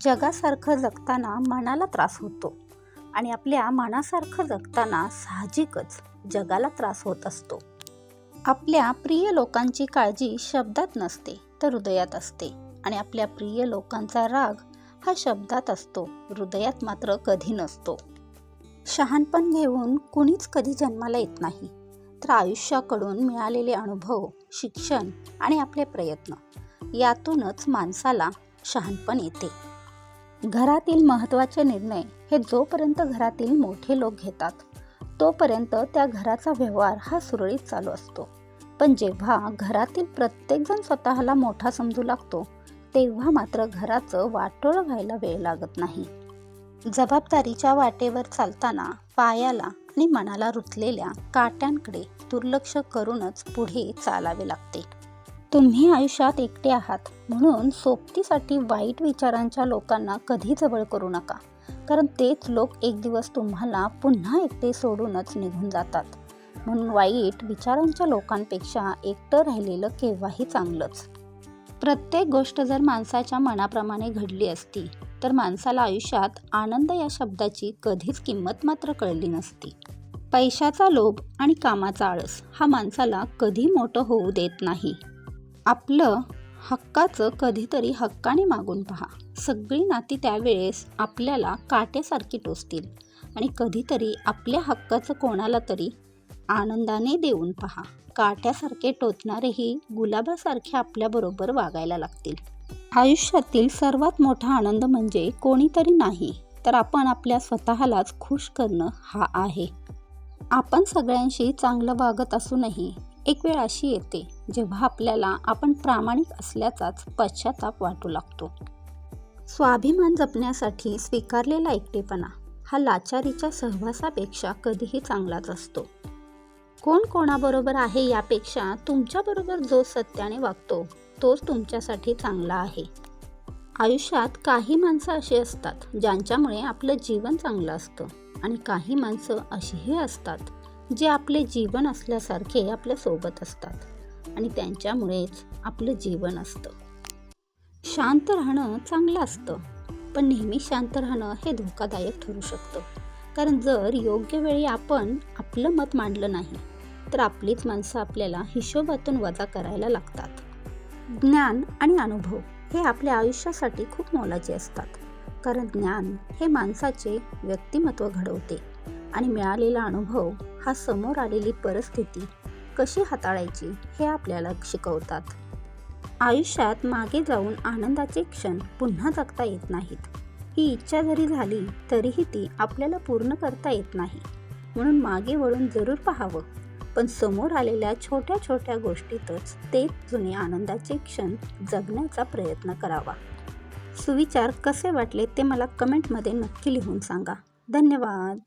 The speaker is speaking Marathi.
जगासारखं जगताना मनाला त्रास होतो. आणि आपल्या मनासारखं जगताना साहजिकच जगाला त्रास होत असतो. आपल्या प्रिय लोकांची काळजी शब्दात नसते तर हृदयात असते. आणि आपल्या प्रिय लोकांचा राग हा शब्दात असतो हृदयात मात्र कधी नसतो. शहाणपण घेऊन कुणीच कधी जन्माला येत नाही. तर आयुष्याकडून मिळालेले अनुभव शिक्षण आणि आपले प्रयत्न यातूनच माणसाला शहाणपण येते. घरातील महत्त्वाचे निर्णय हे जोपर्यंत घरातील मोठे लोक घेतात तोपर्यंत त्या घराचा व्यवहार हा सुरळीत चालू असतो. पण जेव्हा घरातील प्रत्येकजण स्वतःला मोठा समजू लागतो तेव्हा मात्र घराचं वाटोळ व्हायला वेळ लागत नाही. जबाबदारीच्या वाटेवर चालताना पायाला आणि मनाला रुतलेल्या काट्यांकडे दुर्लक्ष करूनच पुढे चालावे लागते. तुम्ही आयुष्यात एकटे आहात. म्हणून सोबतीसाठी वाईट विचारांच्या लोकांना कधी जवळ करू नका. कारण तेच लोक एक दिवस तुम्हाला पुन्हा एकटे सोडूनच निघून जातात. म्हणून वाईट विचारांच्या लोकांपेक्षा एकटं राहिलेलं केव्हाही चांगलंच. प्रत्येक गोष्ट जर माणसाच्या मनाप्रमाणे घडली असती तर माणसाला आयुष्यात आनंद या शब्दाची कधीच किंमत मात्र कळली नसती. पैशाचा लोभ आणि कामाचा आळस हा माणसाला कधी मोठं होऊ देत नाही. आपलं हक्काचं कधीतरी हक्काने मागून पहा. सगळी नाती त्यावेळेस आपल्याला काट्यासारखी टोचतील आणि कधीतरी आपल्या हक्काचं कोणाला तरी आनंदाने देऊन पहा. काट्यासारखे टोचणारेही गुलाबासारखे आपल्याबरोबर वागायला लागतील. आयुष्यातील सर्वात मोठा आनंद म्हणजे कोणीतरी नाही तर आपण आपल्या स्वतःलाच खुश करणं हा आहे. आपण सगळ्यांशी चांगलं वागत असूनही एक वेळ अशी येते जेव्हा आपल्याला आपण प्रामाणिक असल्याचाच पश्चाताप वाटू लागतो. स्वाभिमान जपण्यासाठी स्वीकारलेला एकटेपणा हा लाचारीच्या सहवासापेक्षा कधीही चांगलाच असतो. कोण कोणाबरोबर आहे यापेक्षा तुमच्याबरोबर जो सत्याने वागतो तोच तुमच्यासाठी चांगला आहे. आयुष्यात काही माणसं अशी असतात ज्यांच्यामुळे आपलं जीवन चांगलं असतं आणि काही माणसं अशीही असतात जे आपले जीवन असल्यासारखे आपल्यासोबत असतात. आणि त्यांच्यामुळेच आपलं जीवन असतं. शांत राहणं चांगलं असतं पण नेहमी शांत राहणं हे धोकादायक ठरू शकतं. कारण जर योग्य वेळी आपण आपलं मत मांडलं नाही तर आपलीच माणसं आपल्याला हिशोबातून वजा करायला लागतात. ज्ञान आणि अनुभव हे आपल्या आयुष्यासाठी खूप मोलाचे असतात. कारण ज्ञान हे माणसाचे व्यक्तिमत्व घडवते आणि मिळालेला अनुभव हा समोर आलेली परिस्थिती कशी हाताळायची हे आपल्याला शिकवतात. आयुष्यात मागे जाऊन आनंदाचे क्षण पुन्हा जगता येत नाहीत. ही इच्छा जरी झाली तरीही ती आपल्याला पूर्ण करता येत नाही. म्हणून मागे वळून जरूर पाहावं. पण समोर आलेल्या छोट्या छोट्या गोष्टीतच ते जुने आनंदाचे क्षण जगण्याचा प्रयत्न करावा. सुविचार कसे वाटले ते मला कमेंटमध्ये नक्की लिहून सांगा. धन्यवाद.